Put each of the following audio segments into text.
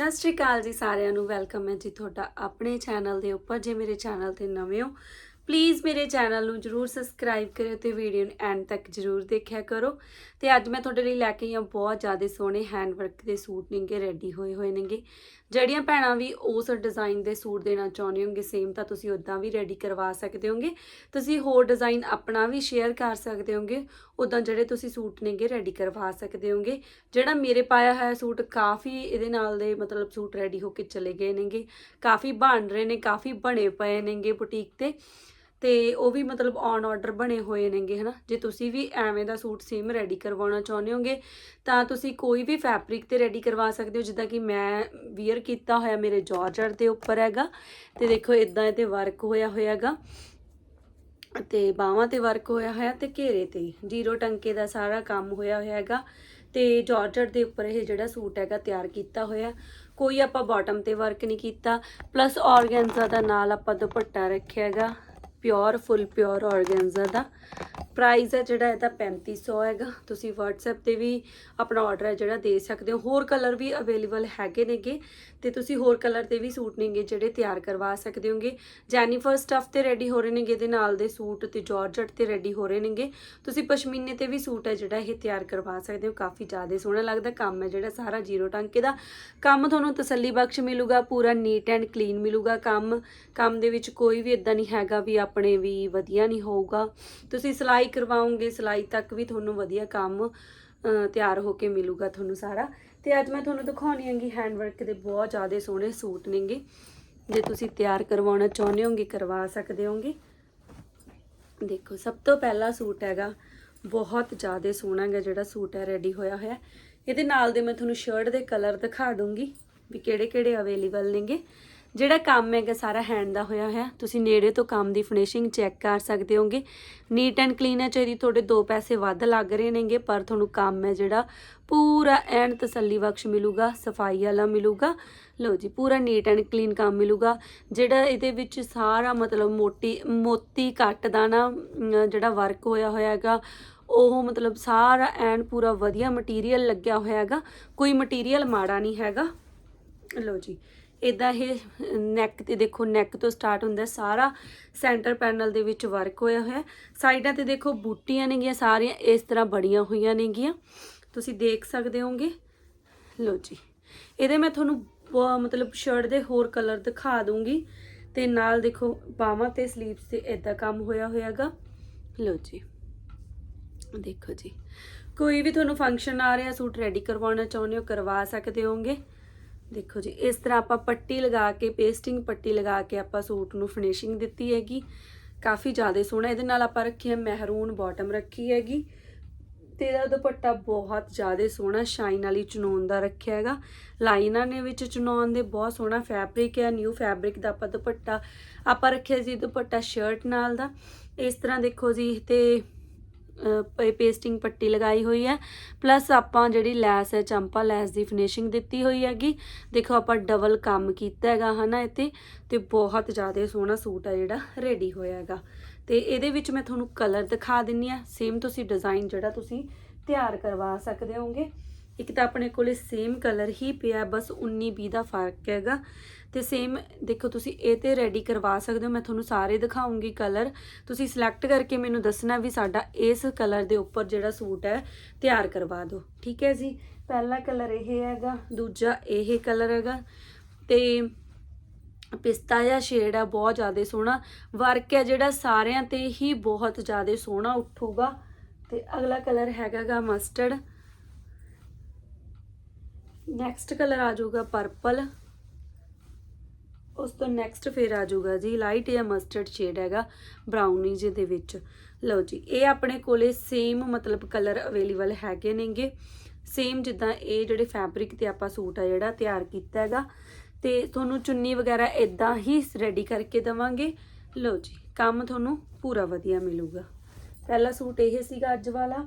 ਸਤਿ ਸ਼੍ਰੀ ਅਕਾਲ ਜੀ ਸਾਰਿਆਂ ਨੂੰ, ਵੈਲਕਮ ਹੈ ਜੀ ਤੁਹਾਡਾ ਆਪਣੇ ਚੈਨਲ ਦੇ ਉੱਪਰ, ਜੇ ਮੇਰੇ ਚੈਨਲ ਤੇ ਨਵੇਂ ਹੋ ਪਲੀਜ਼ ਮੇਰੇ ਚੈਨਲ ਨੂੰ ਜਰੂਰ ਸਬਸਕ੍ਰਾਈਬ ਕਰਿਓ ਤੇ ਵੀਡੀਓ ਨੂੰ ਐਂਡ ਤੱਕ ਜਰੂਰ ਦੇਖਿਆ ਕਰੋ। ਤੇ ਅੱਜ ਮੈਂ ਤੁਹਾਡੇ ਲਈ ਲੈ ਕੇ ਆਈ ਹਾਂ ਬਹੁਤ ਜ਼ਿਆਦਾ ਸੋਹਣੇ ਹੈਂਡ ਵਰਕ ਦੇ ਸੂਟ ਨੇਗੇ ਰੈਡੀ ਹੋਏ ਹੋਏ ਨੇਗੇ। ਜਿਹੜੀਆਂ ਭੈਣਾਂ ਵੀ ਉਸ ਡਿਜ਼ਾਈਨ ਦੇ ਸੂਟ ਦੇਣਾ ਚਾਹੁੰਦੇ ਹੋਗੇ ਸੇਮ ਤਾਂ ਤੁਸੀਂ ਉਦਾਂ ਵੀ ਰੈਡੀ ਕਰਵਾ ਸਕਦੇ ਹੋਗੇ। ਤੁਸੀਂ ਹੋਰ ਡਿਜ਼ਾਈਨ ਆਪਣਾ ਵੀ ਸ਼ੇਅਰ ਕਰ ਸਕਦੇ ਹੋਗੇ ਉਦਾਂ ਜਿਹੜੇ ਤੁਸੀਂ ਸੂਟ ਨੇਗੇ ਰੈਡੀ ਕਰਵਾ ਸਕਦੇ ਹੋਗੇ। ਜਿਹੜਾ ਮੇਰੇ ਪਾਇਆ ਹੋਇਆ ਸੂਟ ਕਾਫੀ ਇਹਦੇ ਨਾਲ ਦੇ ਮਤਲਬ ਸੂਟ ਰੈਡੀ ਹੋ ਕੇ ਚਲੇ ਗਏ ਨੇਗੇ। ਕਾਫੀ ਬਣ ਰਹੇ ਨੇ, ਕਾਫੀ ਬਣੇ ਪਏ ਨੇਗੇ ਬੁਟੀਕ ਤੇ। ਤੇ ਉਹ ਵੀ ਮਤਲਬ ਔਨ ਆਰਡਰ ਬਣੇ ਹੋਏ ਨੇਗੇ, ਹਨਾ? ਜੇ ਤੁਸੀਂ ਵੀ ਐਵੇਂ ਦਾ ਸੂਟ ਸੇਮ ਰੈਡੀ ਕਰਵਾਉਣਾ ਚਾਹੁੰਦੇ ਹੋਗੇ, ਤਾਂ ਤੁਸੀਂ ਕੋਈ ਵੀ ਫੈਬਰਿਕ ਤੇ ਰੈਡੀ ਕਰਵਾ ਸਕਦੇ ਹੋ, ਜਿੱਦਾਂ ਕਿ ਮੈਂ ਵੀਅਰ ਕੀਤਾ ਹੋਇਆ ਮੇਰੇ ਜਾਰਜਟ ਦੇ ਉੱਪਰ ਹੈਗਾ, ਤੇ ਦੇਖੋ ਇਦਾਂ ਇਹ ਵਰਕ ਹੋਇਆ ਹੋਇਆਗਾ ਤੇ ਬਾਹਾਂ ਤੇ ਵਰਕ ਹੋਇਆ ਹੋਇਆ ਤੇ ਘੇਰੇ ਤੇ ਜ਼ੀਰੋ ਟੰਕੇ ਦਾ ਸਾਰਾ ਕੰਮ ਹੋਇਆ ਹੋਇਆ ਹੈਗਾ, ਤੇ ਜਾਰਜਟ ਦੇ ਉੱਪਰ ਇਹ ਜਿਹੜਾ ਸੂਟ ਹੈਗਾ ਤਿਆਰ ਕੀਤਾ ਹੋਇਆ, ਕੋਈ ਆਪਾਂ ਬਾਟਮ ਤੇ ਵਰਕ ਨਹੀਂ ਕੀਤਾ ਪਲੱਸ ਆਰਗੈਂਜ਼ਾ ਦਾ ਨਾਲ ਆਪਾਂ ਦੁਪੱਟਾ ਰੱਖਿਆ ਹੈਗਾ ਪਿਓਰ ਫੁੱਲ ਪਿਓਰ ਆਰਗੈਂਜ਼ਾ ਦਾ ਪ੍ਰਾਈਸ ਹੈ ਜਿਹੜਾ ਇਹਦਾ 3500 ਹੈਗਾ। ਤੁਸੀਂ WhatsApp ਤੇ ਵੀ ਆਪਣਾ ਆਰਡਰ ਹੈ ਜਿਹੜਾ ਦੇ ਸਕਦੇ ਹੋ। ਹੋਰ ਕਲਰ ਵੀ ਅਵੇਲੇਬਲ ਹੈਗੇ ਨੇਗੇ ਤੇ ਤੁਸੀਂ ਹੋਰ ਕਲਰ ਤੇ ਵੀ ਸੂਟ ਨੇਗੇ ਜਿਹੜੇ ਤਿਆਰ ਕਰਵਾ ਸਕਦੇ ਹੋਗੇ। ਜੈਨੀਫਰ ਸਟਫ ਤੇ ਰੈਡੀ ਹੋ ਰਹੇ ਨੇਗੇ, ਇਹਦੇ ਨਾਲ ਦੇ ਸੂਟ ਤੇ ਜਾਰਜਟ ਤੇ ਰੈਡੀ ਹੋ ਰਹੇ ਨੇਗੇ। ਤੁਸੀਂ ਪਸ਼ਮੀਨੇ ਤੇ ਵੀ ਸੂਟ ਹੈ ਜਿਹੜਾ ਇਹ ਤਿਆਰ ਕਰਵਾ ਸਕਦੇ ਹੋ। ਕਾਫੀ ਜ਼ਿਆਦਾ ਸੋਹਣਾ ਲੱਗਦਾ, ਕੰਮ ਹੈ ਜਿਹੜਾ ਸਾਰਾ ਜ਼ੀਰੋ ਟਾਂਕੇ ਦਾ। ਕੰਮ ਤੁਹਾਨੂੰ ਤਸੱਲੀ ਬਖਸ਼ ਮਿਲੂਗਾ, ਪੂਰਾ ਨੀਟ ਐਂਡ ਕਲੀਨ ਮਿਲੂਗਾ ਕੰਮ। ਕੰਮ ਦੇ ਵਿੱਚ ਕੋਈ ਵੀ ਇਦਾਂ ਨਹੀਂ ਹੈਗਾ ਵੀ ਆਪਣੇ ਵੀ ਵਧੀਆ ਨਹੀਂ ਹੋਊਗਾ। ਤੁਸੀਂ ਸਿਲਾਈ ਕਰਵਾਉਂਗੇ, ਸਿਲਾਈ ਤੱਕ ਵੀ ਤੁਹਾਨੂੰ ਵਧੀਆ ਕੰਮ ਤਿਆਰ ਹੋ ਕੇ ਮਿਲੂਗਾ ਤੁਹਾਨੂੰ ਸਾਰਾ। ਤੇ ਅੱਜ ਮੈਂ ਤੁਹਾਨੂੰ ਦਿਖਾਉਣੀ ਹੈਗੀ ਹੈਂਡਵਰਕ ਦੇ ਬਹੁਤ ਜ਼ਿਆਦਾ ਸੋਹਣੇ ਸੂਟ ਨੇਗੇ। ਜੇ ਤੁਸੀਂ ਤਿਆਰ ਕਰਵਾਉਣਾ ਚਾਹੁੰਦੇ ਹੋਗੇ, ਕਰਵਾ ਸਕਦੇ ਹੋਗੇ। ਦੇਖੋ, ਸਭ ਤੋਂ ਪਹਿਲਾ ਸੂਟ ਹੈਗਾ। ਬਹੁਤ ਜ਼ਿਆਦਾ ਸੋਹਣਾ ਹੈਗਾ ਜਿਹੜਾ ਸੂਟ ਹੈ ਰੈਡੀ ਹੋਇਆ ਹੋਇਆ। ਇਹਦੇ ਨਾਲ ਦੇ ਮੈਂ ਤੁਹਾਨੂੰ ਸ਼ਰਟ ਦੇ ਕਲਰ ਦਿਖਾ ਦੂੰਗੀ ਵੀ ਕਿਹੜੇ ਕਿਹੜੇ ਅਵੇਲੇਬਲ ਨੇਗੇ। ਜਿਹੜਾ ਕੰਮ ਹੈਗਾ ਸਾਰਾ ਹੈਂਡ ਦਾ ਹੋਇਆ ਹੋਇਆ। ਤੁਸੀਂ ਨੇੜੇ ਤੋਂ ਕੰਮ ਦੀ ਫਿਨਿਸ਼ਿੰਗ ਚੈੱਕ ਕਰ ਸਕਦੇ ਹੋਗੇ। ਨੀਟ ਐਂਡ ਕਲੀਨ ਹੈ ਚਾਹੀਦੀ ਤੁਹਾਡੇ ਦੋ ਪੈਸੇ ਵੱਧ ਲੱਗ ਰਹੇ ਨੇਗੇ, ਪਰ ਤੁਹਾਨੂੰ ਕੰਮ ਹੈ ਜਿਹੜਾ ਪੂਰਾ ਐਨ ਤਸੱਲੀ ਬਖਸ਼ ਮਿਲੂਗਾ, ਸਫ਼ਾਈ ਵਾਲਾ ਮਿਲੂਗਾ। ਲਓ ਜੀ, ਪੂਰਾ ਨੀਟ ਐਂਡ ਕਲੀਨ ਕੰਮ ਮਿਲੂਗਾ। ਜਿਹੜਾ ਇਹਦੇ ਵਿੱਚ ਸਾਰਾ ਮਤਲਬ ਮੋਟੀ, ਮੋਤੀ ਕੱਟ ਦਾ ਨਾ ਜਿਹੜਾ ਵਰਕ ਹੋਇਆ ਹੋਇਆ ਹੈਗਾ, ਉਹ ਮਤਲਬ ਸਾਰਾ ਐਨ ਪੂਰਾ ਵਧੀਆ ਮਟੀਰੀਅਲ ਲੱਗਿਆ ਹੋਇਆ ਹੈਗਾ। ਕੋਈ ਮਟੀਰੀਅਲ ਮਾੜਾ ਨਹੀਂ ਹੈਗਾ। ਲਓ ਜੀ ਇਦਾਂ ਇਹ ਨੈਕ ਤੇ ਦੇਖੋ ਨੈਕ ਤੋਂ ਸਟਾਰਟ ਹੁੰਦਾ, ਸਾਰਾ ਸੈਂਟਰ ਪੈਨਲ ਦੇ ਵਿੱਚ ਵਰਕ ਹੋਇਆ ਹੋਇਆ। ਸਾਈਡਾਂ ਤੇ ਦੇਖੋ ਬੂਟੀਆਂ ਨੇਗੀਆਂ ਸਾਰੀਆਂ, ਇਸ ਤਰ੍ਹਾਂ ਬੜੀਆਂ ਹੋਈਆਂ ਨੇਗੀਆਂ। ਤੁਸੀਂ ਦੇਖ ਸਕਦੇ ਹੋਗੇ ਲਓ ਜੀ, ਇਹਦੇ ਮੈਂ ਤੁਹਾਨੂੰ ਬ- ਮਤਲਬ ਸ਼ਰਟ ਦੇ ਹੋਰ ਕਲਰ ਦਿਖਾ ਦੂੰਗੀ ਤੇ ਨਾਲ ਦੇਖੋ ਬਾਹਾਂ ਤੇ ਸਲੀਵਸ ਤੇ ਇਦਾਂ ਕੰਮ ਹੋਇਆ ਹੋਇਆਗਾ। ਲਓ ਜੀ, ਦੇਖੋ ਜੀ। ਕੋਈ ਵੀ ਤੁਹਾਨੂੰ ਫੰਕਸ਼ਨ ਆ ਰਿਹਾ, ਸੂਟ ਰੈਡੀ ਕਰਵਾਉਣਾ ਚਾਹੁੰਦੇ ਹੋ, ਕਰਵਾ ਸਕਦੇ ਹੋਗੇ ਦੇਖੋ ਜੀ, ਇਸ ਤਰ੍ਹਾਂ ਆਪਾਂ ਪੱਟੀ ਲਗਾ ਕੇ ਪੇਸਟਿੰਗ ਪੱਟੀ ਲਗਾ ਕੇ ਆਪਾਂ ਸੂਟ ਨੂੰ ਫਿਨਿਸ਼ਿੰਗ ਦਿੱਤੀ ਹੈਗੀ। ਕਾਫੀ ਜ਼ਿਆਦਾ ਸੋਹਣਾ ਇਹਦੇ ਨਾਲ ਆਪਾਂ ਰੱਖੀ ਹੈ ਮਹਿਰੂਨ ਬਾਟਮ ਰੱਖੀ ਹੈਗੀ। ਤੇ ਇਹਦਾ ਦੁਪੱਟਾ ਬਹੁਤ ਜ਼ਿਆਦਾ ਸੋਹਣਾ ਸ਼ਾਈਨ ਵਾਲੀ ਚਨੌਨ ਦਾ ਰੱਖਿਆ ਹੈਗਾ। ਲਾਈਨਾਂ ਨੇ ਵਿੱਚ ਚਨੌਨ ਦੇ ਬਹੁਤ ਸੋਹਣਾ ਫੈਬਰਿਕ ਹੈ ਨਿਊ ਫੈਬਰਿਕ ਦਾ ਆਪਾਂ ਦੁਪੱਟਾ, ਆਪਾਂ ਰੱਖਿਆ ਸੀ ਦੁਪੱਟਾ ਸ਼ਰਟ ਨਾਲ ਦਾ। ਇਸ ਤਰ੍ਹਾਂ ਦੇਖੋ ਜੀ, ਤੇ ਪੇਸਟਿੰਗ ਪੱਟੀ ਲਗਾਈ ਹੋਈ ਹੈ। ਪਲੱਸ ਆਪਾਂ ਜਿਹੜੀ ਲੈਸ ਹੈ, ਚੰਪਾ ਲੈਸ ਦੀ ਫਿਨਿਸ਼ਿੰਗ ਦਿੱਤੀ ਹੋਈ ਹੈਗੀ। ਦੇਖੋ, ਆਪਾਂ ਡਬਲ ਕੰਮ ਕੀਤਾ ਹੈਗਾ, ਹਨਾ ਇੱਥੇ ਤੇ? ਬਹੁਤ ਜ਼ਿਆਦਾ ਸੋਹਣਾ ਸੂਟ ਹੈ ਜਿਹੜਾ ਰੈਡੀ ਹੋਇਆ ਹੈਗਾ। ਤੇ ਇਹਦੇ ਵਿੱਚ ਮੈਂ ਤੁਹਾਨੂੰ ਕਲਰ ਦਿਖਾ ਦਿੰਨੀ ਆ। ਸੇਮ ਤੁਸੀਂ ਡਿਜ਼ਾਈਨ ਜਿਹੜਾ ਤੁਸੀਂ ਤਿਆਰ ਕਰਵਾ ਸਕਦੇ ਹੋਗੇ। ਇੱਕ ਤਾਂ ਆਪਣੇ ਕੋਲੇ ਸੇਮ ਕਲਰ ਹੀ ਪਿਆ ਬਸ 19 20 ਦਾ ਫ਼ਰਕ ਹੈਗਾ। ਤੇ ਸੇਮ ਦੇਖੋ ਤੁਸੀਂ ਇਹ ਤੇ ਰੈਡੀ ਕਰਵਾ ਸਕਦੇ ਹੋ, ਮੈਂ ਤੁਹਾਨੂੰ ਸਾਰੇ ਦਿਖਾਉਂਗੀ ਕਲਰ ਤੁਸੀਂ ਸਿਲੈਕਟ ਕਰਕੇ ਮੈਨੂੰ ਦੱਸਣਾ ਵੀ ਸਾਡਾ ਇਸ ਕਲਰ ਦੇ ਉੱਪਰ ਜਿਹੜਾ ਸੂਟ ਹੈ, ਤਿਆਰ ਕਰਵਾ ਦਿਓ। ਠੀਕ ਹੈ ਜੀ? ਪਹਿਲਾ ਕਲਰ ਇਹ ਹੈਗਾ, ਦੂਜਾ ਇਹ ਕਲਰ ਹੈਗਾ। ਤੇ ਪਿਸਤਾ ਜਿਹਾ ਸ਼ੇਡ ਆ, ਬਹੁਤ ਜ਼ਿਆਦਾ ਸੋਹਣਾ। ਵਰਕ ਹੈ ਜਿਹੜਾ ਸਾਰਿਆਂ ਤੇ ਹੀ ਬਹੁਤ ਜ਼ਿਆਦਾ ਸੋਹਣਾ ਉੱਠੂਗਾ। ਤੇ ਅਗਲਾ ਕਲਰ ਹੈਗਾਗਾ ਮਸਟਰਡ ਨੈਕਸਟ ਕਲਰ ਆ ਜਾਊਗਾ ਪਰਪਲ ਉਸ ਤੋਂ ਨੈਕਸਟ ਫਿਰ ਆ ਜਾਊਗਾ ਜੀ ਲਾਈਟ ਜਾਂ ਮਸਟਰਡ ਸ਼ੇਡ ਹੈਗਾ ਬ੍ਰਾਊਨੀ ਜਿਹੇ ਦੇ ਵਿੱਚ। ਲਓ ਜੀ, ਇਹ ਆਪਣੇ ਕੋਲੇ ਸੇਮ ਮਤਲਬ ਕਲਰ ਅਵੇਲੇਬਲ ਹੈਗੇ ਨੇਗੇ। ਸੇਮ ਜਿੱਦਾਂ ਇਹ ਜਿਹੜੇ ਫੈਬਰਿਕ ਤੇ ਆਪਾਂ ਸੂਟ ਆ ਜਿਹੜਾ ਤਿਆਰ ਕੀਤਾ ਹੈਗਾ। ਤੇ ਤੁਹਾਨੂੰ ਚੁੰਨੀ ਵਗੈਰਾ ਇਦਾਂ ਹੀ ਰੈਡੀ ਕਰਕੇ ਦਵਾਂਗੇ। ਲਓ ਜੀ, ਕੰਮ ਤੁਹਾਨੂੰ ਪੂਰਾ ਵਧੀਆ ਮਿਲੂਗਾ। ਪਹਿਲਾ ਸੂਟ ਇਹ ਸੀਗਾ ਅੱਜ ਵਾਲਾ।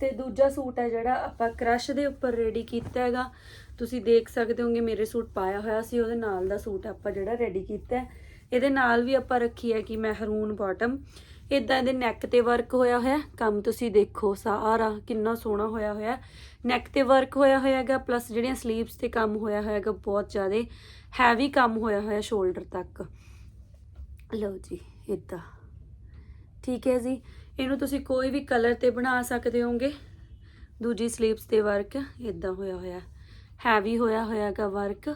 ਤੇ ਦੂਜਾ ਸੂਟ ਹੈ ਜਿਹੜਾ ਆਪਾਂ ਕ੍ਰਸ਼ ਦੇ ਉੱਪਰ ਰੈਡੀ ਕੀਤਾ ਹੈਗਾ। ਤੁਸੀਂ ਦੇਖ ਸਕਦੇ ਹੋਗੇ ਮੇਰੇ ਸੂਟ ਪਾਇਆ ਹੋਇਆ ਸੀ, ਉਹਦੇ ਨਾਲ ਦਾ ਸੂਟ ਆਪਾਂ ਜਿਹੜਾ ਰੈਡੀ ਕੀਤਾ ਇਹਦੇ ਨਾਲ ਵੀ ਆਪਾਂ ਰੱਖੀ ਹੈ ਕਿ ਮਹਿਰੂਨ ਬਾਟਮ ਇਦਾਂ ਦੇ ਨੈਕ ਤੇ ਵਰਕ ਹੋਇਆ ਹੋਇਆ ਕੰਮ ਤੁਸੀਂ ਦੇਖੋ, ਸਾਰਾ ਕਿੰਨਾ ਸੋਹਣਾ ਹੋਇਆ ਹੋਇਆ ਨੈਕ ਤੇ ਵਰਕ ਹੋਇਆ ਹੋਇਆ ਹੈਗਾ ਪਲੱਸ ਜਿਹੜੀਆਂ ਸਲੀਵਸ ਤੇ ਕੰਮ ਹੋਇਆ ਹੋਇਆ ਹੈਗਾ, ਬਹੁਤ ਜ਼ਿਆਦਾ ਹੈਵੀ ਕੰਮ ਹੋਇਆ ਹੋਇਆ ਸ਼ੋਲਡਰ ਤੱਕ। ਲਓ ਜੀ ਇਦਾਂ ਠੀਕ ਹੈ ਜੀ। ਇਹਨੂੰ ਤੁਸੀਂ ਕੋਈ ਵੀ ਕਲਰ ਤੇ ਬਣਾ ਸਕਦੇ ਹੋਗੇ ਦੂਜੀ ਸਲੀਵਸ ਤੇ ਵਰਕ ਇਦਾਂ ਹੋਇਆ ਹੋਇਆ। ਹੈਵੀ ਹੋਇਆ ਹੋਇਆਗਾ ਵਰਕ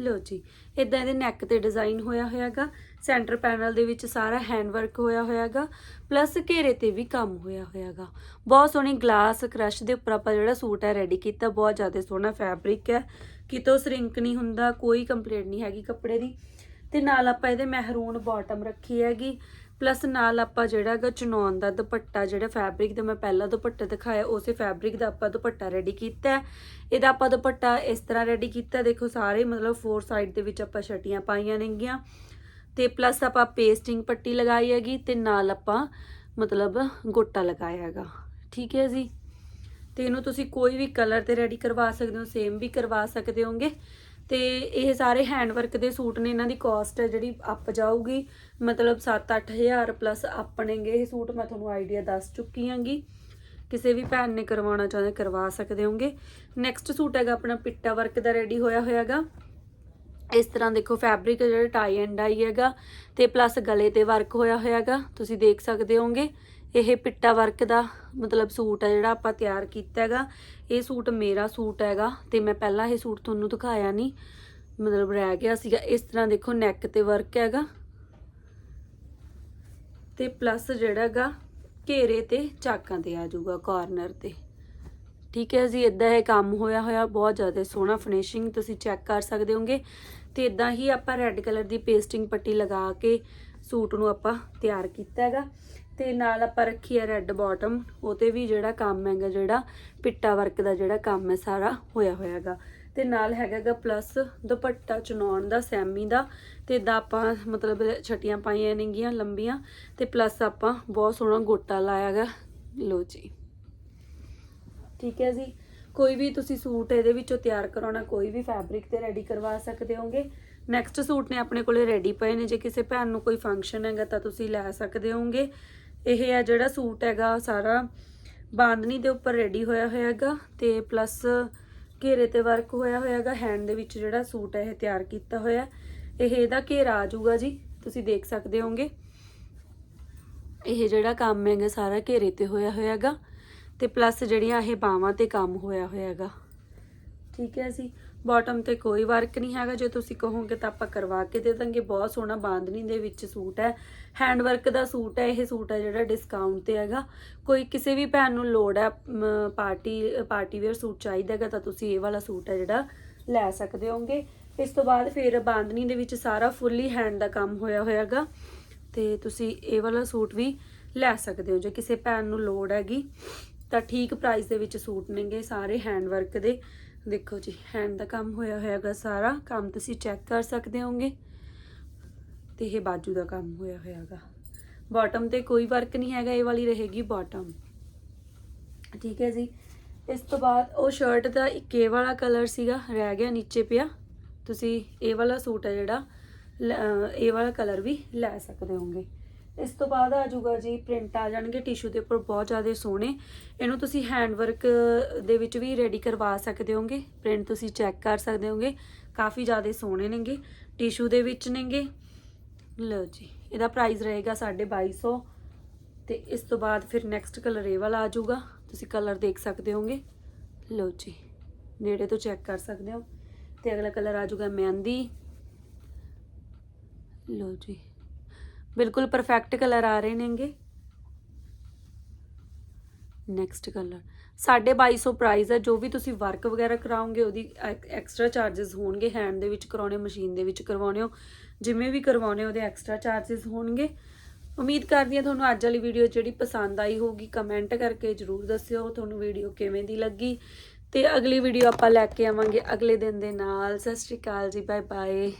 ਲਓ ਜੀ ਇਦਾਂ ਇਹਦੇ ਨੈਕ ਤੇ ਡਿਜ਼ਾਈਨ ਹੋਇਆ ਹੋਇਆਗਾ ਸੈਂਟਰ ਪੈਨਲ ਦੇ ਵਿੱਚ ਸਾਰਾ ਹੈਂਡ ਵਰਕ ਹੋਇਆ ਹੋਇਆਗਾ ਪਲੱਸ ਘੇਰੇ ਤੇ ਵੀ ਕੰਮ ਹੋਇਆ ਹੋਇਆਗਾ ਬਹੁਤ ਸੋਹਣੀ ਗਲਾਸ ਕ੍ਰਸ਼ ਦੇ ਉੱਪਰ ਆਪਾਂ ਜਿਹੜਾ ਸੂਟ ਹੈ ਰੈਡੀ ਕੀਤਾ, ਬਹੁਤ ਜ਼ਿਆਦਾ ਸੋਹਣਾ ਫੈਬਰਿਕ ਹੈ। ਕਿਤੋਂ ਸਰਿੰਕ ਨਹੀਂ ਹੁੰਦਾ, ਕੋਈ ਕੰਪਲੇਂਟ ਨਹੀਂ ਹੈਗੀ ਕੱਪੜੇ ਦੀ। ਤੇ ਨਾਲ ਆਪਾਂ ਇਹਦੇ ਮਹਿਰੂਨ ਬਾਟਮ ਰੱਖੀ ਹੈਗੀ। ਪਲੱਸ ਨਾਲ ਆਪਾਂ ਜਿਹੜਾ ਹੈਗਾ ਚਨੌਨ ਦਾ ਦੁਪੱਟਾ, ਜਿਹੜਾ ਫੈਬਰਿਕ ਦਾ ਮੈਂ ਪਹਿਲਾਂ ਦੁਪੱਟਾ ਦਿਖਾਇਆ, ਉਸੇ ਫੈਬਰਿਕ ਦਾ ਆਪਾਂ ਦੁਪੱਟਾ ਰੈਡੀ ਕੀਤਾ ਇਹਦਾ ਆਪਾਂ ਦੁਪੱਟਾ ਇਸ ਤਰ੍ਹਾਂ ਰੈਡੀ ਕੀਤਾ ਦੇਖੋ ਸਾਰੇ ਮਤਲਬ ਫੋਰ ਸਾਈਡ ਦੇ ਵਿੱਚ ਆਪਾਂ ਛਟੀਆਂ ਪਾਈਆਂ ਨੇਗੀਆਂ। ਤੇ ਪਲੱਸ ਆਪਾਂ ਪੇਸਟਿੰਗ ਪੱਟੀ ਲਗਾਈ ਹੈਗੀ ਤੇ ਨਾਲ ਆਪਾਂ ਮਤਲਬ ਗੋਟਾ ਲਗਾਇਆ ਹੈਗਾ। ਠੀਕ ਹੈ ਜੀ? ਤੇ ਇਹਨੂੰ ਤੁਸੀਂ ਕੋਈ ਵੀ ਕਲਰ ਤੇ ਰੈਡੀ ਕਰਵਾ ਸਕਦੇ ਹੋ ਸੇਮ ਵੀ ਕਰਵਾ ਸਕਦੇ ਹੋਗੇ। ਤੇ ਇਹ ਸਾਰੇ ਹੈਂਡ ਵਰਕ ਦੇ ਸੂਟ ਨੇ, ਇਹਨਾਂ ਦੀ ਕਾਸਟ ਹੈ ਜਿਹੜੀ ਅਪ ਜਾਊਗੀ। ਮਤਲਬ 7-8000 ਪਲੱਸ ਆਪਣੇਗੇ ਇਹ ਸੂਟ, ਮੈਂ ਤੁਹਾਨੂੰ ਆਈਡੀਆ ਦੱਸ ਚੁੱਕੀ ਹਾਂਗੀ। ਕਿਸੇ ਵੀ ਭੈਣ ਨੇ ਕਰਵਾਉਣਾ ਚਾਹੁੰਦੇ ਕਰਵਾ ਸਕਦੇ ਹੋਗੇ ਨੈਕਸਟ ਸੂਟ ਹੈਗਾ ਆਪਣਾ ਪਿੱਟਾ ਵਰਕ ਦਾ ਰੈਡੀ ਹੋਇਆ ਹੋਇਆਗਾ। ਇਸ ਤਰ੍ਹਾਂ ਦੇਖੋ ਫੈਬਰਿਕ ਜਿਹੜਾ ਟਾਈ ਐਂਡ ਡਾਈ ਹੈਗਾ ਤੇ ਪਲੱਸ ਗਲੇ ਤੇ ਵਰਕ ਹੋਇਆ ਹੋਇਆਗਾ, ਤੁਸੀਂ ਦੇਖ ਸਕਦੇ ਹੋਗੇ ਇਹ ਪਿੱਟਾ ਵਰਕ ਦਾ ਮਤਲਬ ਸੂਟ ਹੈ ਜਿਹੜਾ ਆਪਾਂ ਤਿਆਰ ਕੀਤਾ ਹੈਗਾ। ਇਹ ਸੂਟ ਮੇਰਾ ਸੂਟ ਹੈਗਾ ਤੇ ਮੈਂ ਪਹਿਲਾਂ ਇਹ ਸੂਟ ਤੁਹਾਨੂੰ ਦਿਖਾਇਆ ਨਹੀਂ ਮਤਲਬ ਰਹਿ ਗਿਆ ਸੀਗਾ। ਇਸ ਤਰ੍ਹਾਂ ਦੇਖੋ ਨੈਕ ਤੇ ਵਰਕ ਹੈਗਾ। ਤੇ ਪਲੱਸ ਜਿਹੜਾ ਹੈਗਾ, ਘੇਰੇ ਤੇ ਚਾਕਾਂ ਤੇ ਆ ਜਾਊਗਾ ਕਾਰਨਰ ਤੇ। ਠੀਕ ਹੈ ਜੀ ਇਦਾਂ ਇਹ ਕੰਮ ਹੋਇਆ ਹੋਇਆ। ਬਹੁਤ ਜ਼ਿਆਦਾ ਸੋਹਣਾ ਫਿਨਿਸ਼ਿੰਗ ਤੁਸੀਂ ਚੈੱਕ ਕਰ ਸਕਦੇ ਹੋਗੇ। ਤੇ ਇਦਾਂ ਹੀ ਆਪਾਂ ਰੈੱਡ ਕਲਰ ਦੀ ਪੇਸਟਿੰਗ ਪੱਟੀ ਲਗਾ ਕੇ ਸੂਟ ਨੂੰ ਆਪਾਂ ਤਿਆਰ ਕੀਤਾ ਹੈਗਾ। ਤੇ ਨਾਲ ਆਪਾਂ ਰੱਖੀ ਹੈ ਰੈੱਡ ਬਾਟਮ ਉਹ ਤੇ ਵੀ ਜਿਹੜਾ ਕੰਮ ਹੈਗਾ, ਜਿਹੜਾ ਪਿੱਟਾ ਵਰਕ ਦਾ ਜਿਹੜਾ ਕੰਮ ਹੈ, ਸਾਰਾ ਹੋਇਆ ਹੋਇਆ ਹੈਗਾ। ਤੇ ਨਾਲ ਹੈਗਾਗਾ ਪਲੱਸ ਦੁਪੱਟਾ ਚੁਣਾਉਣ ਦਾ, ਸੈਮੀ ਦਾ। ਤੇ ਇਦਾਂ ਆਪਾਂ ਮਤਲਬ ਛਟੀਆਂ ਪਾਈਆਂ ਨੇਗੀਆਂ ਲੰਬੀਆਂ। ਤੇ ਪਲੱਸ ਆਪਾਂ ਬਹੁਤ ਸੋਹਣਾ ਗੋਟਾ ਲਾਇਆਗਾ ਲੋ ਜੀ। ਠੀਕ ਹੈ ਜੀ। ਕੋਈ ਵੀ ਤੁਸੀਂ ਸੂਟ ਇਹਦੇ ਵਿੱਚੋਂ ਤਿਆਰ ਕਰਾਉਣਾ, ਕੋਈ ਵੀ ਫੈਬਰਿਕ ਤੇ ਰੈਡੀ ਕਰਵਾ ਸਕਦੇ ਹੋਗੇ। ਨੈਕਸਟ ਸੂਟ ਨੇ ਆਪਣੇ ਕੋਲੇ ਰੈਡੀ ਪਏ ਨੇ। ਜੇ ਕਿਸੇ ਭੈਣ ਨੂੰ ਕੋਈ ਫੰਕਸ਼ਨ ਹੈਗਾ ਤਾਂ ਤੁਸੀਂ ਲੈ ਸਕਦੇ ਹੋਗੇ ਇਹ ਆ ਜਿਹੜਾ ਸੂਟ ਹੈਗਾ ਸਾਰਾ ਬਾਂਦਨੀ ਦੇ ਉੱਪਰ ਰੈਡੀ ਹੋਇਆ ਹੋਇਆ ਹੈਗਾ ਤੇ ਪਲੱਸ ਘੇਰੇ ਤੇ ਵਰਕ ਹੋਇਆ ਹੋਇਆ ਹੈਗਾ ਹੈਂਡ ਦੇ ਵਿੱਚ ਜਿਹੜਾ ਸੂਟ ਹੈ, ਇਹ ਤਿਆਰ ਕੀਤਾ ਹੋਇਆ। ਇਹ ਇਹਦਾ ਘੇਰਾ ਆ ਜਾਊਗਾ ਜੀ, ਤੁਸੀਂ ਦੇਖ ਸਕਦੇ ਹੋਗੇ ਇਹ ਜਿਹੜਾ ਕੰਮ ਹੈਗਾ, ਸਾਰਾ ਘੇਰੇ ਤੇ ਹੋਇਆ ਹੋਇਆ ਹੈਗਾ ਤੇ ਪਲੱਸ ਜਿਹੜੀਆਂ ਇਹ ਬਾਹਾਂ ਤੇ ਕੰਮ ਹੋਇਆ ਹੋਇਆ ਹੈਗਾ ਠੀਕ ਹੈ ਜੀ। ਬਾਟਮ ਤੇ ਕੋਈ ਵਰਕ ਨਹੀਂ ਹੈਗਾ। ਜੇ ਤੁਸੀਂ ਕਹੋਗੇ ਤਾਂ ਆਪਾਂ ਕਰਵਾ ਕੇ ਦੇ ਦਾਂਗੇ। ਬਹੁਤ ਸੋਹਣਾ ਬਾਂਦਨੀ ਦੇ ਵਿੱਚ ਸੂਟ ਹੈ। ਹੈਂਡ ਵਰਕ ਦਾ ਸੂਟ ਹੈ। ਇਹ ਸੂਟ ਹੈ ਜਿਹੜਾ ਡਿਸਕਾਊਂਟ ਤੇ ਹੈਗਾ। ਕੋਈ ਕਿਸੇ ਵੀ ਭੈਣ ਨੂੰ ਲੋੜ ਹੈ ਪਾਰਟੀ ਪਾਰਟੀ ਵੇਅਰ ਸੂਟ ਚਾਹੀਦਾ ਹੈਗਾ, ਤਾਂ ਤੁਸੀਂ ਇਹ ਵਾਲਾ ਸੂਟ ਹੈ ਜਿਹੜਾ ਲੈ ਸਕਦੇ ਹੋਗੇ ਇਸ ਤੋਂ ਬਾਅਦ ਫਿਰ ਬਾਂਦਨੀ ਦੇ ਵਿੱਚ ਸਾਰਾ ਫੁੱਲੀ ਹੈਂਡ ਦਾ ਕੰਮ ਹੋਇਆ ਹੋਇਆਗਾ ਤੇ ਤੁਸੀਂ ਇਹ ਵਾਲਾ ਸੂਟ ਵੀ ਲੈ ਸਕਦੇ ਹੋ। ਜੇ ਕਿਸੇ ਭੈਣ ਨੂੰ ਲੋੜ ਹੈਗੀ, ਤਾਂ ਠੀਕ ਪ੍ਰਾਈਸ ਦੇ ਵਿੱਚ ਸੂਟ ਨੇਗੇ ਸਾਰੇ ਹੈਂਡ ਵਰਕ ਦੇ। ਦੇਖੋ ਜੀ ਹੈਂਡ ਦਾ ਕੰਮ ਹੋਇਆ ਹੋਇਆਗਾ ਸਾਰਾ, ਕੰਮ ਤੁਸੀਂ ਚੈੱਕ ਕਰ ਸਕਦੇ ਹੋਗੇ। ਤੇ ਇਹ ਬਾਜੂ ਦਾ ਕੰਮ ਹੋਇਆ ਹੋਇਆਗਾ। ਬਾਟਮ ਤੇ ਕੋਈ ਵਰਕ ਨਹੀਂ ਹੈਗਾ, ਇਹ ਵਾਲੀ ਰਹੇਗੀ ਬਾਟਮ ਠੀਕ ਹੈ ਜੀ। ਇਸ ਤੋਂ ਬਾਅਦ ਉਹ ਸ਼ਰਟ ਦਾ ਇੱਕ ਇਹ ਵਾਲਾ ਕਲਰ ਸੀਗਾ, ਰਹਿ ਗਿਆ ਨੀਚੇ ਪਿਆ। ਤੁਸੀਂ ਇਹ ਵਾਲਾ ਸੂਟ ਹੈ ਜਿਹੜਾ, ਲ- ਇਹ ਵਾਲਾ ਕਲਰ ਵੀ ਲੈ ਸਕਦੇ ਹੋਗੇ। ਇਸ ਤੋਂ ਬਾਅਦ ਆ ਜਾਊਗਾ ਜੀ ਪ੍ਰਿੰਟ ਆ ਜਾਣਗੇ ਟਿਸ਼ੂ ਦੇ ਉੱਪਰ ਬਹੁਤ ਜ਼ਿਆਦਾ ਸੋਹਣੇ। ਇਹਨੂੰ ਤੁਸੀਂ ਹੈਂਡ ਵਰਕ ਦੇ ਵਿੱਚ ਵੀ ਰੈਡੀ ਕਰਵਾ ਸਕਦੇ ਹੋਗੇ ਪ੍ਰਿੰਟ ਤੁਸੀਂ ਚੈੱਕ ਕਰ ਸਕਦੇ ਹੋਗੇ, ਕਾਫੀ ਜ਼ਿਆਦਾ ਸੋਹਣੇ ਨੇਗੇ ਟਿਸ਼ੂ ਦੇ ਵਿੱਚ ਨੇਗੇ। ਲਓ ਜੀ, ਇਹਦਾ ਪ੍ਰਾਈਸ ਰਹੇਗਾ 2250 ਤੇ ਇਸ ਤੋਂ ਬਾਅਦ ਫਿਰ ਨੈਕਸਟ ਕਲਰ ਇਹ ਵਾਲਾ ਆ ਜਾਊਗਾ, ਤੁਸੀਂ ਕਲਰ ਦੇਖ ਸਕਦੇ ਹੋਗੇ। ਲਓ ਜੀ, ਨੇੜੇ ਤੋਂ ਚੈੱਕ ਕਰ ਸਕਦੇ ਹੋ। ਤੇ ਅਗਲਾ ਕਲਰ ਆ ਜਾਊਗਾ ਮਹਿੰਦੀ। ਲਓ ਜੀ ਬਿਲਕੁਲ ਪਰਫੈਕਟ ਕਲਰ ਆ ਰਹੇ ਨੇਗੇ। ਨੈਕਸਟ ਕਲਰ 2250 ਪ੍ਰਾਈਸ ਹੈ ਜੋ ਵੀ ਤੁਸੀਂ ਵਰਕ ਵਗੈਰਾ ਕਰਾਉਂਗੇ ਉਹਦੀ ਐਕਸਟਰਾ ਚਾਰजेस ਹੋਣਗੇ ਹੈਂਡ ਦੇ ਵਿੱਚ ਕਰਾਉਣੇ ਮਸ਼ੀਨ ਦੇ ਵਿੱਚ ਕਰਵਾਉਣੇ ਹੋ ਜਿਵੇਂ ਵੀ ਕਰਵਾਉਣੇ, ਉਹਦੇ ਐਕਸਟਰਾ ਚਾਰजेस ਹੋਣਗੇ। ਉਮੀਦ ਕਰਦੀ ਹਾਂ ਤੁਹਾਨੂੰ ਅੱਜ ਵਾਲੀ ਵੀਡੀਓ ਜਿਹੜੀ ਪਸੰਦ ਆਈ ਹੋਊਗੀ ਕਮੈਂਟ ਕਰਕੇ ਜਰੂਰ ਦੱਸਿਓ ਤੁਹਾਨੂੰ ਵੀਡੀਓ ਕਿਵੇਂ ਦੀ ਲੱਗੀ। ਤੇ ਅਗਲੀ ਵੀਡੀਓ ਆਪਾਂ ਲੈ ਕੇ ਆਵਾਂਗੇ ਅਗਲੇ ਦਿਨ ਦੇ ਨਾਲ। ਸਤਿ ਸ਼੍ਰੀ ਅਕਾਲ ਜੀ ਬਾਏ ਬਾਏ